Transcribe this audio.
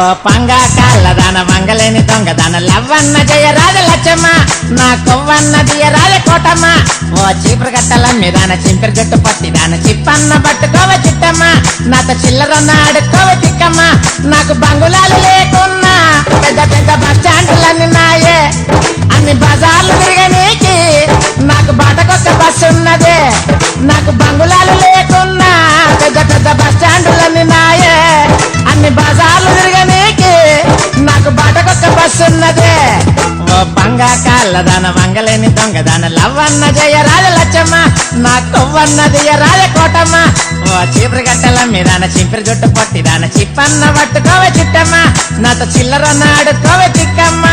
ఓ పంగా కాళ్ళదాన మంగలేని దొంగదాన లవ్వన్న జయ రాజ లచ్చమ్మ నా కొవ్వన్న దియ రాజ కోటమ్మ. ఓ చీపురు గట్టల మీదాన చింపిరి జట్టు పట్టిదాన చిప్పన్న పట్టుకోవ చిట్టమ్మ. నాతో చిల్లరన్న ఆడుకోవ తిక్కమ్మ. నాకు బంగుళాలు లేకున్నా పెద్ద పెద్ద బస్ స్టాండ్లన్నీ నాయే. అన్ని బజార్లు తిరగనీకి నాకు బాటకొక్క బస్సు ఉన్నదే నాకు బంగుళాలు దొంగ బంగా కాళ్ళదాన మంగలేని దొంగదాన లవ్వన్న జయ రాజ లచ్చమ్మ నా కొవ్వన్నది రాజ కోటమ్మ. ఓ చీపురు గట్టల మీదాన చింపిరి జుట్టు పొట్టిదాన చిప్పన్న పట్టుకోవే చిట్టమ్మ నాతో చిల్లరన్న ఆడుకోవే చిక్కమ్మ.